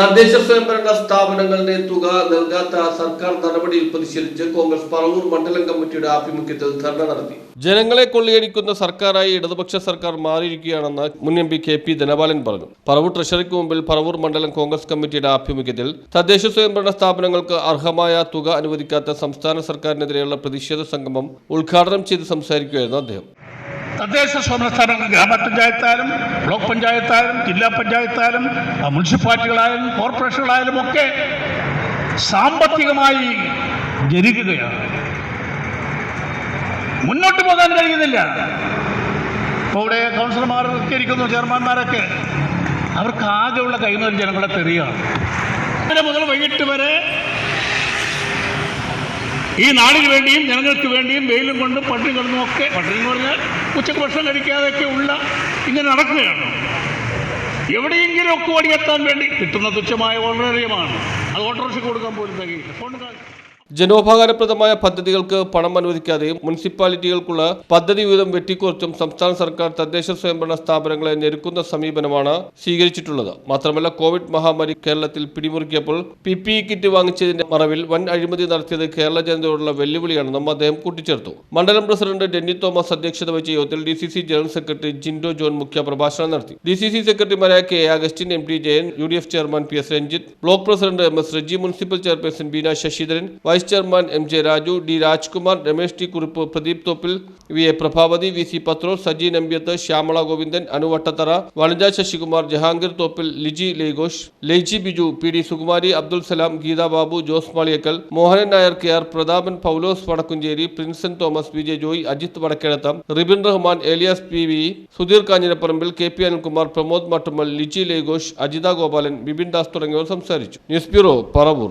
തദ്ദേശ സ്വയംഭരണ സ്ഥാപനങ്ങളുടെ തുക നൽകാത്ത സർക്കാർ നടപടിയിൽ പ്രതിഷേധിച്ച് കോൺഗ്രസ് പറവൂർ മണ്ഡലം കമ്മിറ്റിയുടെ ആഭിമുഖ്യത്തിൽ ധർണ നടത്തി. ജനങ്ങളെ കൊള്ളിയടിക്കുന്ന സർക്കാരായി ഇടതുപക്ഷ സർക്കാർ മാറിയിരിക്കുകയാണെന്ന് മുൻ M P K P Dhanapalan പറഞ്ഞു. പറവൂർ ട്രഷറിക്ക് മുമ്പിൽ പറവൂർ മണ്ഡലം കോൺഗ്രസ് കമ്മിറ്റിയുടെ ആഭിമുഖ്യത്തിൽ തദ്ദേശ സ്വയംഭരണ സ്ഥാപനങ്ങൾക്ക് അർഹമായ തുക അനുവദിക്കാത്ത സംസ്ഥാന സർക്കാരിനെതിരെയുള്ള പ്രതിഷേധ സംഗമം ഉദ്ഘാടനം ചെയ്ത് സംസാരിക്കുകയായിരുന്നു അദ്ദേഹം. തദ്ദേശ സ്വയംഭരണ സ്ഥാപനങ്ങൾ ഗ്രാമപഞ്ചായത്തായാലും ബ്ലോക്ക് പഞ്ചായത്തായാലും ജില്ലാ പഞ്ചായത്തായാലും മുനിസിപ്പാലിറ്റികളായാലും കോർപ്പറേഷനുകളായാലും ഒക്കെ സാമ്പത്തികമായി ജനിക്കുകയാണ് മുന്നോട്ട് പോകാൻ കഴിയുന്നില്ല. ഇപ്പോൾ ഇവിടെ കൗൺസിലർമാരൊക്കെ ഇരിക്കുന്നു ചെയർമാൻമാരൊക്കെ. അവർക്ക് ആകെയുള്ള കൈമാറി ജനങ്ങളെ തെറിയാണ്. മുതൽ വൈകിട്ട് വരെ ഈ നാടിന് വേണ്ടിയും ജനങ്ങൾക്ക് വേണ്ടിയും വെയിലും കൊണ്ടും പട്ടിണി കൊണ്ടും ഒക്കെ പട്ടിണി എന്ന് പറഞ്ഞാൽ ഉച്ചയ്ക്ക് ഭക്ഷണം കഴിക്കാതെയൊക്കെ ഉള്ള ഇങ്ങനെ നടക്കുകയാണ്. എവിടെയെങ്കിലും ഒക്കെ ഓടിയെത്താൻ വേണ്ടി കിട്ടുന്ന തുച്ഛമായ ഓർഡറിയമാണ് അത് ഓട്ടോറിക്ഷ കൊടുക്കാൻ പോലും തകയില്ല ഫോൺ ജനോപകാരപ്രദമായ പദ്ധതികൾക്ക് പണം അനുവദിക്കാതെ മുനിസിപ്പാലിറ്റികൾക്കുള്ള പദ്ധതി വീതം വെട്ടിക്കുറച്ചും സംസ്ഥാന സർക്കാർ തദ്ദേശ സ്വയംഭരണ സ്ഥാപനങ്ങളെ ഞെരുക്കുന്ന സമീപനമാണ് സ്വീകരിച്ചിട്ടുള്ളത്. മാത്രമല്ല കോവിഡ് മഹാമാരി കേരളത്തിൽ പിടിമുറുക്കിയപ്പോൾ പി പി ഇ കിറ്റ് വാങ്ങിച്ചതിന്റെ മറവിൽ വൻ അഴിമതി നടത്തിയത് കേരള ജനതയോടുള്ള വെല്ലുവിളിയാണെന്നും അദ്ദേഹം കൂട്ടിച്ചേർത്തു. മണ്ഡലം പ്രസിഡന്റ് ഡെന്നി തോമസ് അധ്യക്ഷത വഹിച്ച യോഗത്തിൽ D C C general secretary Jindo John മുഖ്യ പ്രഭാഷണം നടത്തി. ഡി സി സി സെക്രട്ടറിമാരായ K Augustine M D Jayan U D F chairman P S Ranjith block president M S Reji municipal chairperson Beena Sasidharan vice chairman M J Raju D Rajkumar Ramesh T Kurup Pradeep Thoppil V A Prabhavathi V C Pathro Saji Nambiath Shyamala Govindan Anuvattathara Vanaja Sasikumar Jahangir Thoppil Liji Leghosh Leiji Biju P D Sukumari Abdul Salam Geetha Babu Jose Maliyakkal Mohanan Nair K R Prathapan Paulose Vadakkumchery Prinson Thomas V J Joy Ajith Vadakkedathu Ribin Rahman Elias P V Sudheer Kanjirapparambil K P Anilkumar Pramod Mattummal Liji Leghosh Ajitha Gopalan Bipin Das തുടങ്ങിയവർ സംസാരിച്ചു. News bureau Paravur.